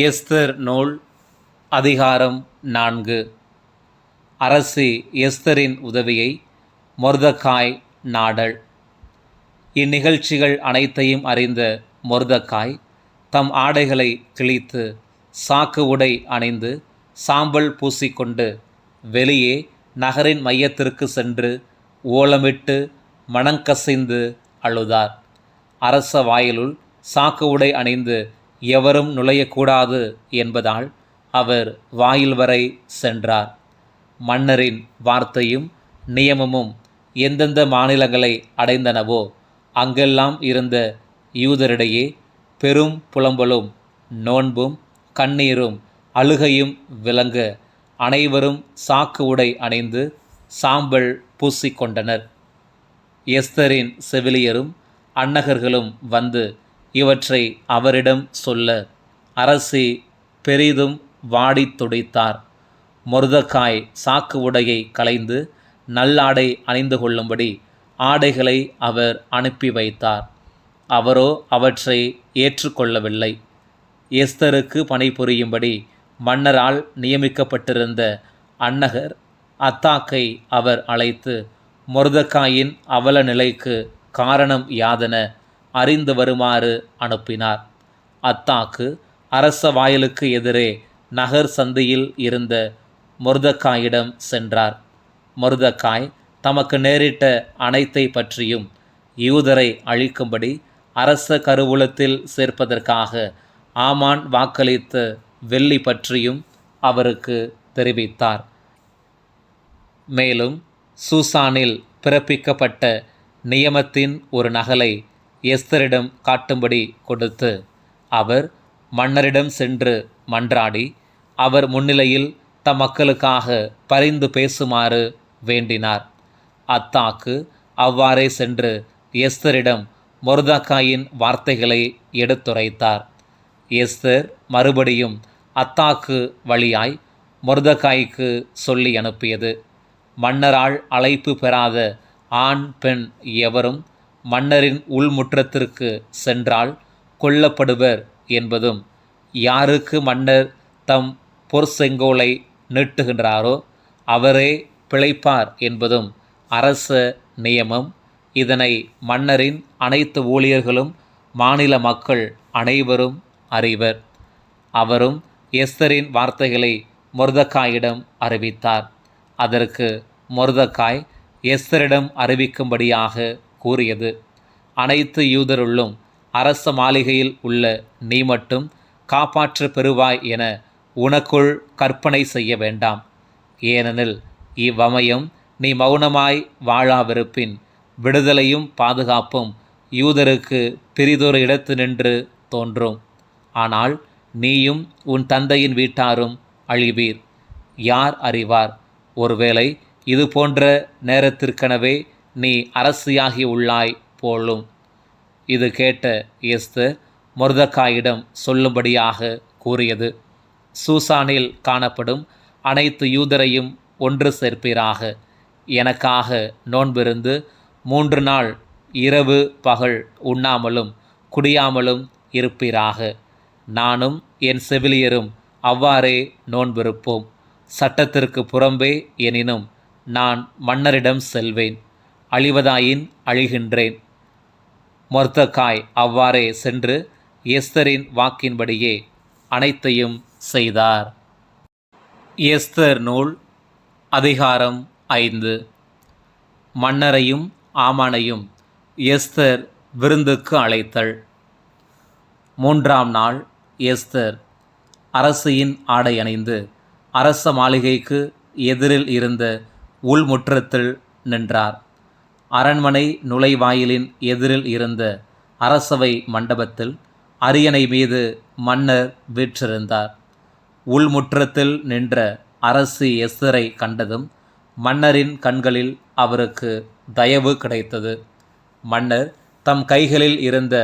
Esther நூல் அதிகாரம் நான்கு. அரசி எஸ்தரின் உதவியை மொர்தக்காய் நாடல். இந்நிகழ்ச்சிகள் அனைத்தையும் அறிந்த மொர்தக்காய் தம் ஆடைகளை கிழித்து சாக்கு உடை அணிந்து சாம்பல் பூசிக்கொண்டு வெளியே நகரின் மையத்திற்கு சென்று ஓலமிட்டு மணங்கசிந்து அழுதார். அரச வாயிலுள் சாக்கு உடை அணிந்து எவரும் நுழையக்கூடாது என்பதால் அவர் வாயில் வரை சென்றார். மன்னரின் வார்த்தையும் நியமமும் எந்தெந்த மாநிலங்களை அடைந்தனவோ அங்கெல்லாம் இருந்த யூதரிடையே பெரும் புலம்பலும் நோன்பும் கண்ணீரும் அழுகையும் விளங்க அனைவரும் சாக்கு உடை அணிந்து சாம்பல் பூசிக்கொண்டனர். எஸ்தரின் செவிலியரும் அன்னகர்களும் வந்து இவற்றை அவரிடம் சொல்ல அரசி பெரிதும் வாடித் துடைத்தார். மொர்தக்காய் சாக்கு உடையை கலைந்து நல்லாடை அணிந்து கொள்ளும்படி ஆடைகளை அவர் அனுப்பி வைத்தார். அவரோ அவற்றை ஏற்றுக்கொள்ளவில்லை. எஸ்தருக்கு பணிபுரியும்படி மன்னரால் நியமிக்கப்பட்டிருந்த அன்னகர் அத்தாக்கை அவர் அழைத்து மொர்தக்காயின் அவல நிலைக்கு காரணம் யாதென அறிந்து வருமாறு அனுப்பினார். அத்தாக்கு அரச வாயிலுக்கு எதிரே நகர் சந்தையில் இருந்த மொர்தக்காயிடம் சென்றார். மொர்தக்காய் தமக்கு நேரிட்ட அனைத்தை பற்றியும் யூதரை அழிக்கும்படி அரச கருவூலத்தில் சேர்ப்பதற்காக ஆமான் வாக்களித்த வெள்ளி பற்றியும் அவருக்கு தெரிவித்தார். மேலும் சூசானில் பிறப்பிக்கப்பட்ட நியமத்தின் ஒரு நகலை எஸ்தரிடம் காட்டும்படி கொடுத்து அவர் மன்னரிடம் சென்று மன்றாடி அவர் முன்னிலையில் தம் மக்களுக்காக பரிந்து பேசுமாறு வேண்டினார். அத்தாக்கு அவ்வாறே சென்று எஸ்தரிடம் மொருதக்காயின் வார்த்தைகளை எடுத்துரைத்தார். எஸ்தர் மறுபடியும் அத்தாக்கு வழியாய் மொருதக்காய்க்கு சொல்லி அனுப்பியது. மன்னரால் அழைப்பு பெறாத ஆண் பெண் எவரும் மன்னரின் உள்முற்றத்திற்கு சென்றால் கொல்லப்படுவர் என்பதும் யாருக்கு மன்னர் தம் பொற்செங்கோலை நீட்டுகின்றாரோ அவரே பிழைப்பார் என்பதும் அரச நியமம். இதனை மன்னரின் அனைத்து ஊழியர்களும் மாநில மக்கள் அனைவரும் அறிவர். அவரும் எஸ்தரின் வார்த்தைகளை மொர்தக்காயிடம் அறிவித்தார். அதற்கு மொர்தக்காய் எஸ்தரிடம் அறிவிக்கும்படியாக கூறியது. அனைத்து யூதருள்ளும் அரச மாளிகையில் உள்ள நீ மட்டும் காப்பாற்ற பெறுவாய் என உனக்குள் கற்பனை செய்ய வேண்டாம். ஏனெனில் இவ்வமயம் நீ மௌனமாய் வாழாவிருப்பின் விடுதலையும் பாதுகாப்பும் யூதருக்கு பெரிதொரு இடத்து நின்று தோன்றும். ஆனால் நீயும் உன் தந்தையின் வீட்டாரும் அழிவீர். யார் அறிவார்? ஒருவேளை இது போன்ற நேரத்திற்கெனவே நீ அரசியாகி உள்ளாய் போலும். இது கேட்ட எஸ்து மொர்தக்காயிடம் சொல்லும்படியாக கூறியது. சூசானில் காணப்படும் அனைத்து யூதரையும் ஒன்று சேர்ப்பீராக. எனக்காக நோன்பிருந்து மூன்று நாள் இரவு பகல் உண்ணாமலும் குடியாமலும் இருப்பீராக. நானும் என் செவிலியரும் அவ்வாறே நோன்பிருப்போம். சட்டத்திற்கு புறம்பே எனினும் நான் மன்னரிடம் செல்வேன். அழிவதாயின் அழிகின்றேன். மொர்தக்காய் அவ்வாறே சென்று எஸ்தரின் வாக்கின்படியே அனைத்தையும் செய்தார். எஸ்தர் நூல் அதிகாரம் ஐந்து. மன்னரையும் ஆமானையும் எஸ்தர் விருந்துக்கு அழைத்தல். மூன்றாம் நாள் எஸ்தர் அரசியின் ஆடை அணிந்து அரச மாளிகைக்கு எதிரில் இருந்த உள்முற்றத்தில் நின்றார். அரண்மனை நுழைவாயிலின் எதிரில் இருந்த அரசவை மண்டபத்தில் அரியணை மீது மன்னர் வீற்றிருந்தார். உள்முற்றத்தில் நின்ற அரசி எஸ்தரை கண்டதும் மன்னரின் கண்களில் அவருக்கு தயவு கிடைத்தது. மன்னர் தம் கைகளில் இருந்த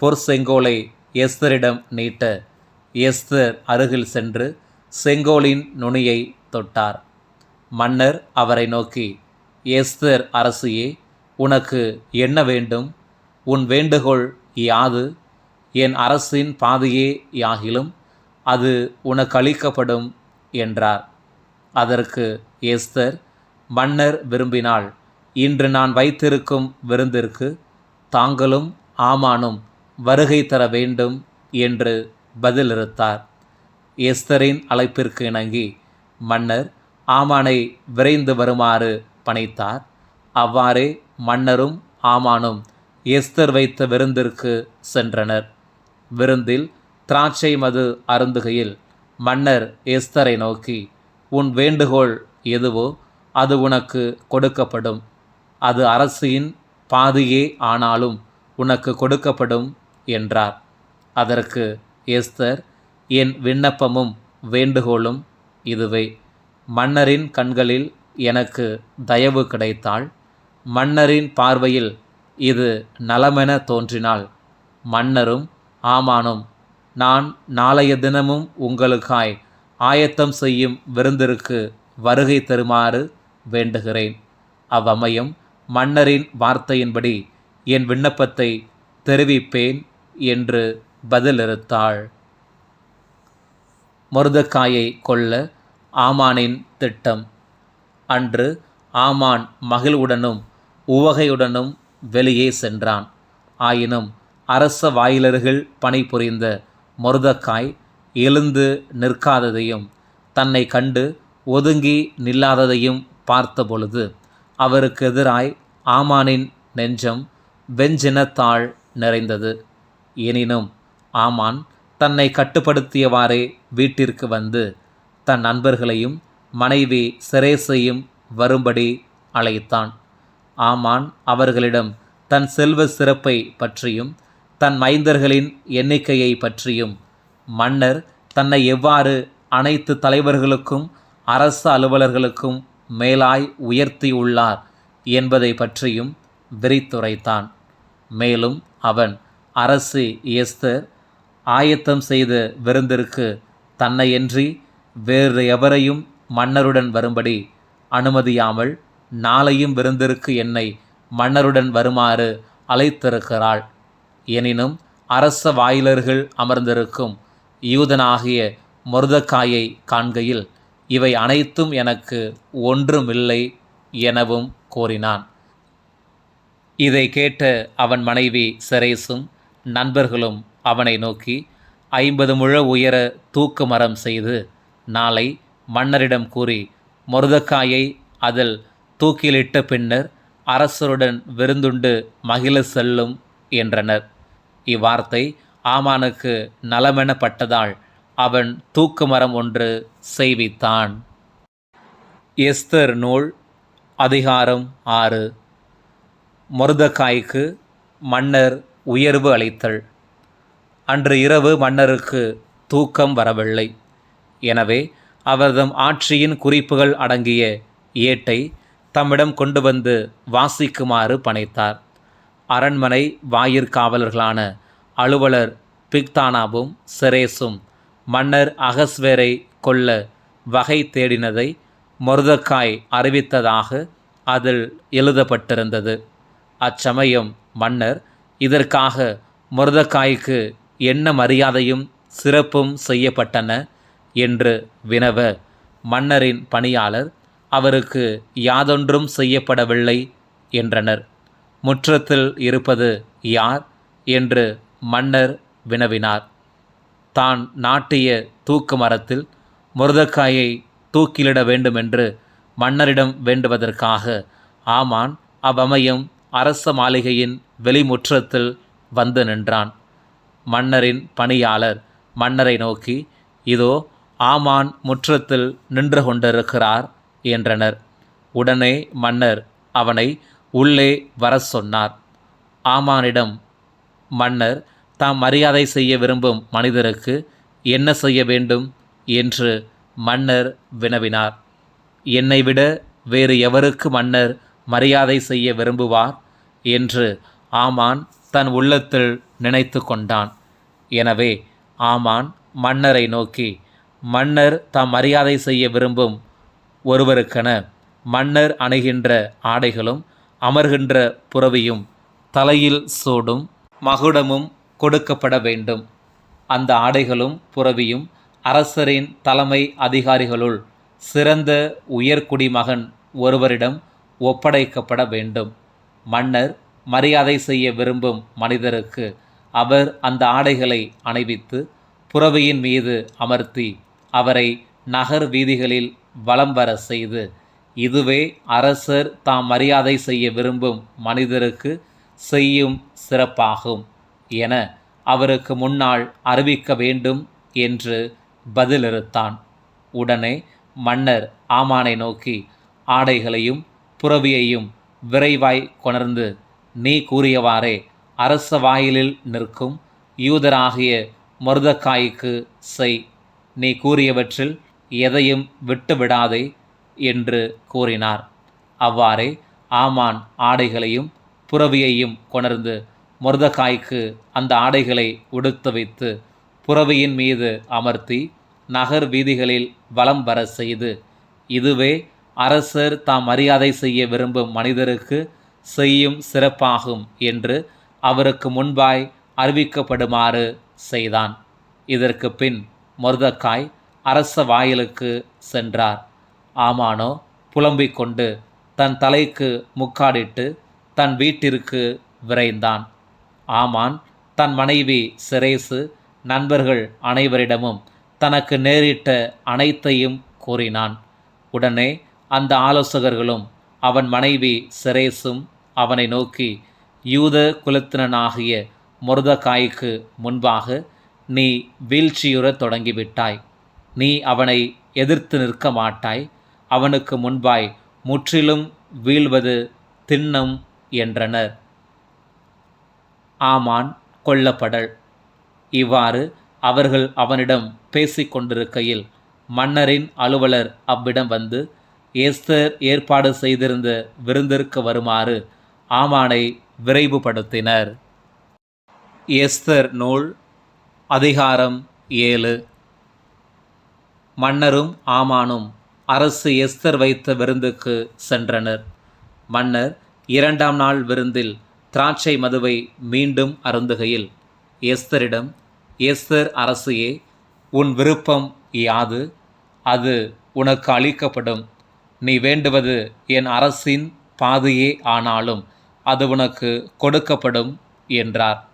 பொற்செங்கோலை எஸ்தரிடம் நீட்ட எஸ்தர் அருகில் சென்று செங்கோலின் நுனியை தொட்டார். மன்னர் அவரை நோக்கி எஸ்தர் அரசியே உனக்கு என்ன வேண்டும்? உன் வேண்டுகோள் யாது? என் அரசின் பாதையே யாகிலும் அது உனக்கு அளிக்கப்படும் என்றார். அதற்கு எஸ்தர் மன்னர் விரும்பினால் இன்று நான் வைத்திருக்கும் விருந்திற்கு தாங்களும் ஆமானும் வருகை தர வேண்டும் என்று பதிலிருத்தார் எஸ்தரின் அழைப்பிற்கு இணங்கி மன்னர் ஆமானை விரைந்து வருமாறு பணித்தார். அவ்வாறே மன்னரும் ஆமானும். எஸ்தர் வைத்த விருந்திற்கு சென்றனர். விருந்தில் திராட்சை மது அருந்துகையில் மன்னர் எஸ்தரை நோக்கி உன் வேண்டுகோள் எதுவோ அது உனக்கு கொடுக்கப்படும். அது அரசியின் பாதியே ஆனாலும் உனக்கு கொடுக்கப்படும் என்றார். அதற்கு எஸ்தர் என் விண்ணப்பமும் வேண்டுகோளும் இதுவே. மன்னரின் கண்களில் எனக்கு தயவு கிடைத்தால் மன்னரின் பார்வையில் இது நலமென தோன்றினால் மன்னரும் ஆமானும் நான் நாளைய தினமும் உங்களுக்காய் ஆயத்தம் செய்யும் விருந்திற்கு வருகை தருமாறு வேண்டுகிறேன். அவ்வமயம் மன்னரின் வார்த்தையின்படி என் விண்ணப்பத்தை தெரிவிப்பேன் என்று பதிலிருத்தாள் மொர்தக்காயை கொல்ல ஆமானின் திட்டம். அன்று ஆமான் மகிழ்வுடனும் உவகையுடனும் வெளியே சென்றான். ஆயினும் அரச வாயிலர்கள் பணிபுரிந்த மருதக்காய் எழுந்து நிற்காததையும் தன்னை கண்டு ஒதுங்கி நில்லாததையும் பார்த்தபொழுது அவருக்கு எதிராய் ஆமானின் நெஞ்சம் வெஞ்சினத்தாள் நிறைந்தது. எனினும் ஆமான் தன்னை கட்டுப்படுத்தியவாறே வீட்டிற்கு வந்து தன் நண்பர்களையும் மனைவி சிரேசையும் வரும்படி அழைத்தான். ஆமான் அவர்களிடம் தன் செல்வ சிறப்பை பற்றியும் தன் மைந்தர்களின் எண்ணிக்கையை பற்றியும். மன்னர் தன்னை எவ்வாறு அனைத்து தலைவர்களுக்கும் அரசு அலுவலர்களுக்கும் மேலாய் உயர்த்தியுள்ளார் என்பதை பற்றியும் விரித்துரைத்தான். மேலும் அவன் அரசு எஸ்தர் ஆயத்தம் செய்த விருந்திற்கு தன்னையன்றி வேறு எவரையும் மன்னருடன் வரும்படி அனுமதியாமல் நாளையும் விருந்திற்கு என்னை மன்னருடன் வருமாறு அழைத்திருக்கிறாள். எனினும் அரச வாயிலர்கள் அமர்ந்திருக்கும் யூதனாகிய மொர்தக்காயை காண்கையில் இவை அனைத்தும் எனக்கு ஒன்றுமில்லை எனவும் கூறினான். இதை கேட்ட அவன் மனைவி செரேசும் நண்பர்களும் அவனை நோக்கி ஐம்பது முழ உயர தூக்கு மரம் செய்து நாளை மன்னரிடம் கூறி மருதக்காயை அதில் தூக்கிலிட்ட பின்னர் அரசருடன் விருந்துண்டு மகிழ செல்லும் என்றனர். இவ்வார்த்தை ஆமானுக்கு நலமெனப்பட்டதால் அவன் தூக்கு மரம் ஒன்று செய்வித்தான். எஸ்தர் நூல் அதிகாரம் ஆறு. மருதக்காய்க்கு மன்னர் உயர்வு அளித்தல். அன்று இரவு மன்னருக்கு தூக்கம் வரவில்லை. எனவே அவர்தம் ஆட்சியின் குறிப்புகள் அடங்கிய ஏட்டை தம்மிடம் கொண்டு வந்து வாசிக்குமாறு பணித்தார். அரண்மனை வாயிற்காவலர்களான அலுவலர் பிக்தானாவும் செரேசும் மன்னர் அகஸ்வேரை கொல்ல வகை தேடினதை மொர்தக்காய் அறிவித்ததாக அதில் எழுதப்பட்டிருந்தது. அச்சமயம் மன்னர் இதற்காக மொர்தக்காய்க்கு என்ன மரியாதையும் சிறப்பும் செய்யப்பட்டன என்று வினவ மன்னரின் பணியாளர் அவருக்கு யாதொன்றும் செய்யப்படவில்லை என்றனர். முற்றத்தில் இருப்பது யார் என்று மன்னர் வினவினார். தான் நாட்டிய தூக்கு மரத்தில் முருதக்காயை தூக்கிலிட வேண்டுமென்று மன்னரிடம் வேண்டுவதற்காக ஆமான் அவ்வமயம் அரச மாளிகையின் வெளிமுற்றத்தில் வந்து நின்றான். மன்னரின் பணியாளர் மன்னரை நோக்கி இதோ ஆமான் முற்றத்தில் நின்று கொண்டிருக்கிறார். என்றனர். உடனே மன்னர் அவனை உள்ளே வர சொன்னார். ஆமானிடம் மன்னர் தாம் மரியாதை செய்ய விரும்பும் மனிதருக்கு என்ன செய்ய வேண்டும்? என்று மன்னர் வினவினார். என்னை விட வேறு எவருக்கு மன்னர் மரியாதை செய்ய விரும்புவார்? என்று ஆமான் தன் உள்ளத்தில் நினைத்து கொண்டான். எனவே ஆமான் மன்னரை நோக்கி மன்னர் தாம் மரியாதை செய்ய விரும்பும் ஒருவருக்கென மன்னர் அணுகின்ற ஆடைகளும் அமர்கின்ற புறவியும் தலையில் சூடும் மகுடமும் கொடுக்கப்பட வேண்டும். அந்த ஆடைகளும் புறவியும் அரசரின் தலைமை அதிகாரிகளுள் சிறந்த உயர்குடி மகன் ஒருவரிடம் ஒப்படைக்கப்பட வேண்டும். மன்னர் மரியாதை செய்ய விரும்பும் மனிதருக்கு அவர் அந்த ஆடைகளை அணிவித்து புறவியின் மீது அமர்த்தி அவரை நகர் வீதிகளில் வலம் வர செய்து. இதுவே அரசர் தாம் மரியாதை செய்ய விரும்பும் மனிதருக்கு செய்யும் சிறப்பாகும் என அவருக்கு முன்னால் அறிவிக்க வேண்டும் என்று பதிலிருத்தான் உடனே மன்னர் ஆமானை நோக்கி ஆடைகளையும் புறவியையும் விரைவாய் கொணர்ந்து நீ கூறியவாறே அரச வாயிலில் நிற்கும் யூதராகிய மருதக்காய்க்கு செய். நீ கூறியவற்றில் எதையும் விட்டுவிடாதே என்று கூறினார். அவ்வாறே ஆமான் ஆடைகளையும் புறவியையும் கொணர்ந்து முருதகாய்க்கு அந்த ஆடைகளை உடுத்து வைத்து புறவியின் மீது அமர்த்தி நகர் வீதிகளில் வலம் வர செய்து இதுவே அரசர் தாம் மரியாதை செய்ய விரும்பும் மனிதருக்கு செய்யும் சிறப்பாகும் என்று அவருக்கு முன்பாய் அறிவிக்கப்படுமாறு செய்தான். இதற்கு பின் மொர்தக்காய் அரச வாயிலுக்கு சென்றார். ஆமானோ புலம்பிக் கொண்டு தன் தலைக்கு முக்காடிட்டு தன் வீட்டிற்கு விரைந்தான். ஆமான் தன் மனைவி சிரேசு நண்பர்கள் அனைவரிடமும் தனக்கு நேரிட்ட அனைத்தையும் கூறினான். உடனே அந்த ஆலோசகர்களும் அவன் மனைவி சிரேசும் அவனை நோக்கி யூத குலத்தினனாகிய மொர்தகாய்க்கு முன்பாக நீ வீழ்ச்சியுறத் தொடங்கிவிட்டாய். நீ அவனை எதிர்த்து நிற்க மாட்டாய். அவனுக்கு முன்பாய் முற்றிலும் வீழ்வது திண்ணம் என்றனர். ஆமான் கொல்லப்படல். இவ்வாறு அவர்கள் அவனிடம் பேசிக் கொண்டிருக்கையில் மன்னரின் அலுவலர் அவ்விடம் வந்து ஏஸ்தர் ஏற்பாடு செய்திருந்த விருந்திற்கு வருமாறு ஆமானை விரைவுபடுத்தினர். எஸ்தர் நூல் அதிகாரம் ஏழு. மன்னரும் ஆமானும் அரசு எஸ்தர் வைத்த விருந்துக்கு சென்றனர். மன்னர் இரண்டாம் நாள் விருந்தில் திராட்சை மதுவை மீண்டும் அருந்துகையில் எஸ்தரிடம் எஸ்தர் அரசியே உன் விருப்பம் யாது? அது உனக்கு அளிக்கப்படும். நீ வேண்டுவது என் அரசின் பாதையே ஆனாலும் அது உனக்கு கொடுக்கப்படும் என்றார்.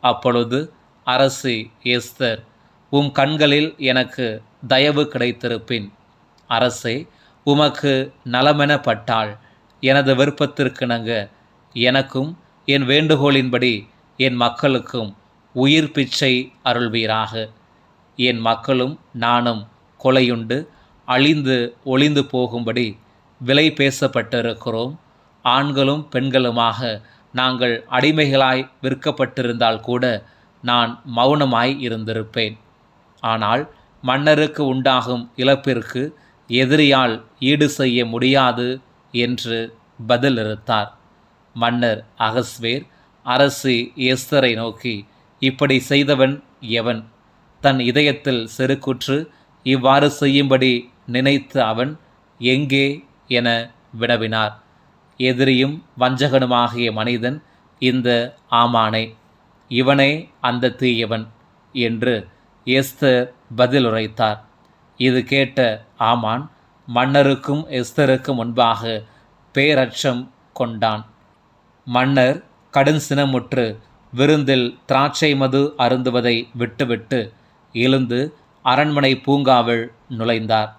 அப்பொழுது அரசி எஸ்தர் உம் கண்களில் எனக்கு தயவு கிடைத்திருப்பின். அரசே உமக்கு நலமெனப்பட்டால் எனது விருப்பத்திற்கிணங்க எனக்கும் என் வேண்டுகோளின்படி என் மக்களுக்கும் உயிர் பிச்சை அருள்வீராக. என் மக்களும் நானும் கொலையுண்டு அழிந்து ஒளிந்து போகும்படி விலை பேசப்பட்டிருக்கிறோம். ஆண்களும் பெண்களுமாக நாங்கள் அடிமைகளாய் விற்கப்பட்டிருந்தால் கூட நான் மௌனமாய் இருந்திருப்பேன். ஆனால் மன்னருக்கு உண்டாகும் இழப்பிற்கு எதிரியால் ஈடு செய்ய முடியாது என்று பதிலளித்தார் மன்னர் அகஸ்வேர் அரசி எஸ்தரை நோக்கி இப்படி செய்தவன் எவன்? தன் இதயத்தில் செருக்குற்று இவ்வாறு செய்யும்படி நினைத்த அவன் எங்கே? என வினவினார். எதிரியும் வஞ்சகனுமாகிய மனிதன் இந்த ஆமானே இவனே அந்த தீயவன் என்று எஸ்தர் பதிலுரைத்தார். இது கேட்ட ஆமான் மன்னருக்கும் எஸ்தருக்கும் முன்பாக பேரச்சம் கொண்டான். மன்னர் கடும் சினமுற்று விருந்தில் திராட்சை மது அருந்துவதை விட்டுவிட்டு எழுந்து அரண்மனை பூங்காவில் நுழைந்தார்.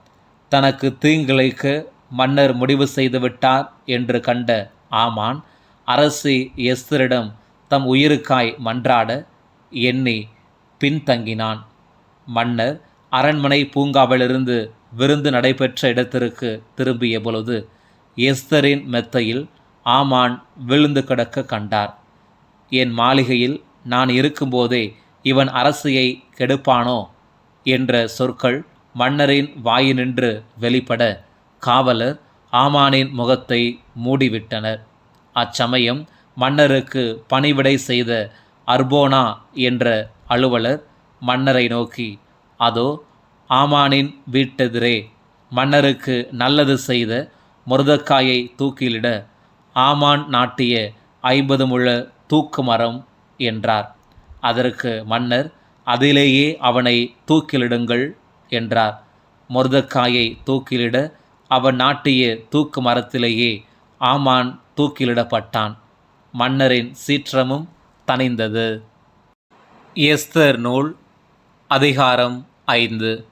தனக்கு தீங்கிழைக்க மன்னர் முடிவு செய்துவிட்டார் என்று கண்ட ஆமான் அரசி எஸ்தரிடம் தம் உயிருக்காய் மன்றாட எண்ணி பின்தங்கினான். மன்னர் அரண்மனை பூங்காவிலிருந்து விருந்து நடைபெற்ற இடத்திற்கு திரும்பிய பொழுது எஸ்தரின் மெத்தையில் ஆமான் விழுந்து கிடக்க கண்டார். என் மாளிகையில் நான் இருக்கும்போதே இவன் அரசியை கெடுப்பானோ என்ற சொற்கள் மன்னரின் வாயினின்று வெளிப்பட காவலர் ஆமானின் முகத்தை மூடிவிட்டனர். அச்சமயம் மன்னருக்கு பணிவிடை செய்த அர்போனா என்ற அலுவலர் மன்னரை நோக்கி அதோ ஆமானின் வீட்டெதிரே மன்னருக்கு நல்லது செய்த முருதக்காயை தூக்கிலிட ஆமான் நாட்டிய ஐம்பது முழ தூக்கு மரம் என்றார். அதற்கு மன்னர் அதிலேயே அவனை தூக்கிலிடுங்கள் என்றார். முருதக்காயை தூக்கிலிட அவன் நாட்டிய தூக்கு மரத்திலேயே ஆமான் தூக்கிலிடப்பட்டான். மன்னரின் சீற்றமும் தணிந்தது. எஸ்தர் நூல் அதிகாரம் ஐந்து.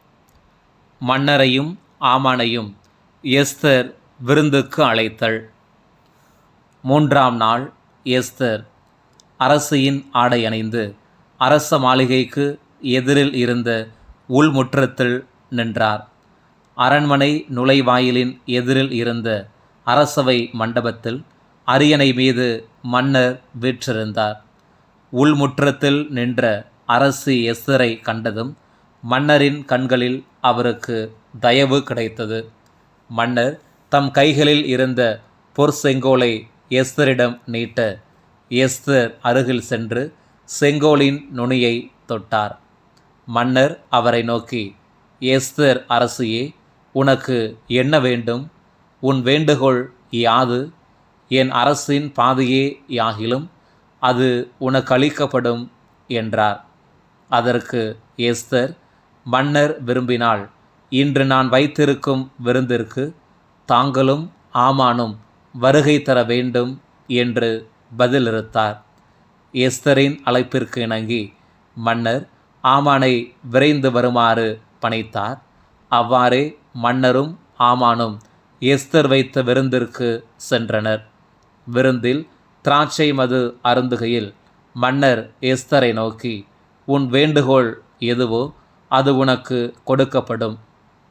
மன்னரையும் ஆமானையும் எஸ்தர் விருந்துக்கு அழைத்தல். மூன்றாம் நாள் எஸ்தர் அரசியின் ஆடை அணிந்து அரச மாளிகைக்கு எதிரில் இருந்த உள்முற்றத்தில் நின்றார். அரண்மனை நுழைவாயிலின் எதிரில் இருந்த அரசவை மண்டபத்தில் அரியணை மீது மன்னர் வீற்றிருந்தார். உள்முற்றத்தில் நின்ற அரசு எஸ்தரை கண்டதும் மன்னரின் கண்களில் அவருக்கு தயவு கிடைத்தது. மன்னர் தம் கைகளில் இருந்த பொற்செங்கோலை எஸ்தரிடம் நீட்ட எஸ்தர் அருகில் சென்று செங்கோலின் நுனியை தொட்டார். மன்னர் அவரை நோக்கி எஸ்தர் அரசியே உனக்கு என்ன வேண்டும்? உன் வேண்டுகோள் யாது? என் அரசின் பாதையே யாகிலும் அது உனக்களிக்கப்படும் என்றார். அதற்கு எஸ்தர் மன்னர் விரும்பினால் இன்று நான் வைத்திருக்கும் விருந்திற்கு தாங்களும் ஆமானும் வருகை தர வேண்டும் என்று பதிலிருத்தார் எஸ்தரின் அழைப்பிற்கு இணங்கி மன்னர் ஆமானை விரைந்து வருமாறு பணித்தார். அவ்வாறே மன்னரும் ஆமானும் எஸ்தர் வைத்த விருந்திற்கு சென்றனர். விருந்தில் திராட்சை மது அருந்துகையில் மன்னர் எஸ்தரை நோக்கி உன் வேண்டுகோள் எதுவோ அது உனக்கு கொடுக்கப்படும்.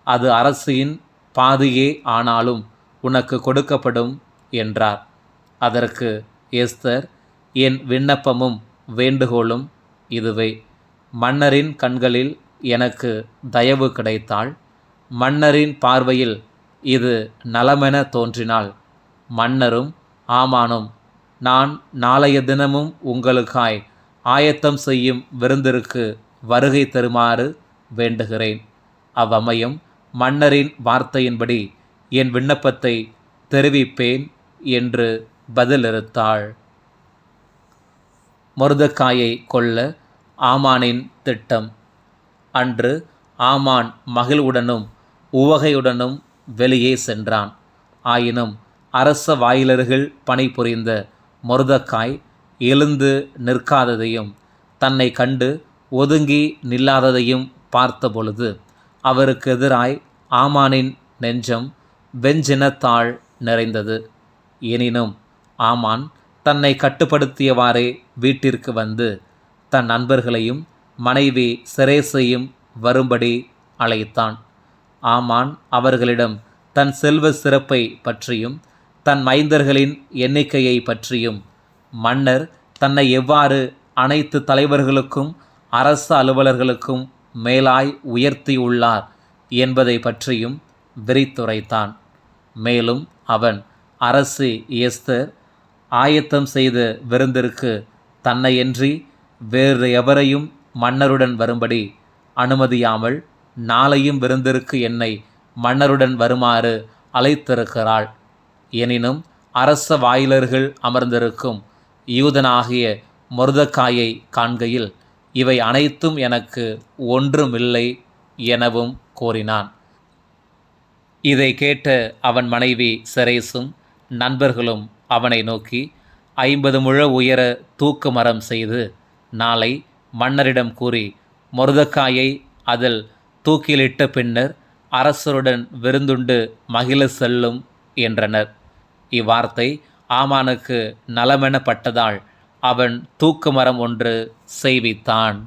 அது அரசியின் பாதியே ஆனாலும் உனக்கு கொடுக்கப்படும் என்றார். அதற்கு எஸ்தர் என் விண்ணப்பமும் வேண்டுகோளும் இதுவே. மன்னரின் கண்களில் எனக்கு தயவு கிடைத்தால் மன்னரின் பார்வையில் இது நலமென தோன்றினால் மன்னரும் ஆமானும் நான் நாளைய தினமும் உங்களுக்காய் ஆயத்தம் செய்யும் விருந்திற்கு வருகை தருமாறு வேண்டுகிறேன். அவ்வமயம் மன்னரின் வார்த்தையின்படி என் விண்ணப்பத்தை தெரிவிப்பேன் என்று பதிலிருத்தாள் மருதக்காயை கொல்ல ஆமானின் திட்டம். அன்று ஆமான் மகிழ்வுடனும் உவகையுடனும் வெளியே சென்றான். ஆயினும் அரச வாயிலர்கள் பணிபுரிந்த மருதக்காய் எழுந்து நிற்காததையும் தன்னை கண்டு ஒதுங்கி நில்லாததையும் பார்த்தபொழுது அவருக்கு எதிராய் ஆமானின் நெஞ்சம் வெஞ்சினத்தாள் நிறைந்தது. எனினும் ஆமான் தன்னை கட்டுப்படுத்தியவாறே வீட்டிற்கு வந்து தன் நண்பர்களையும் மனைவி சிரேசையும் வரும்படி அழைத்தான். ஆமான் அவர்களிடம் தன் செல்வ சிறப்பை பற்றியும் தன் மைந்தர்களின் எண்ணிக்கையை பற்றியும் மன்னர் தன்னை எவ்வாறு அனைத்து தலைவர்களுக்கும் அரசு அலுவலர்களுக்கும் மேலாய் உயர்த்தியுள்ளார் என்பதை பற்றியும் விரித்துரைத்தான். மேலும் அவன் அரசு எஸ்தர் ஆயத்தம் செய்த விருந்திற்கு தன்னையன்றி வேறு எவரையும் மன்னருடன் வரும்படி அனுமதியாமல் நாளையும் விருந்திற்கு என்னை மன்னருடன் வருமாறு அழைத்திருக்கிறாள். எனினும் அரச வாயிலர்கள் அமர்ந்திருக்கும் யூதனாகிய மருதக்காயை காண்கையில் இவை அனைத்தும் எனக்கு ஒன்றுமில்லை எனவும் கூறினான். இதை கேட்ட அவன் மனைவி செரேசும் நண்பர்களும் அவனை நோக்கி ஐம்பது முழ உயர தூக்கு மரம் செய்து நாளை மன்னரிடம் கூறி மருதக்காயை அதில் தூக்கிலிட்ட பின்னர் அரசருடன் விருந்துண்டு மகிழ செல்லும் என்றனர். இவ்வார்த்தை ஆமானுக்கு நலமெனப்பட்டதால் அவன் தூக்கு மரம் ஒன்று செய்வித்தான்.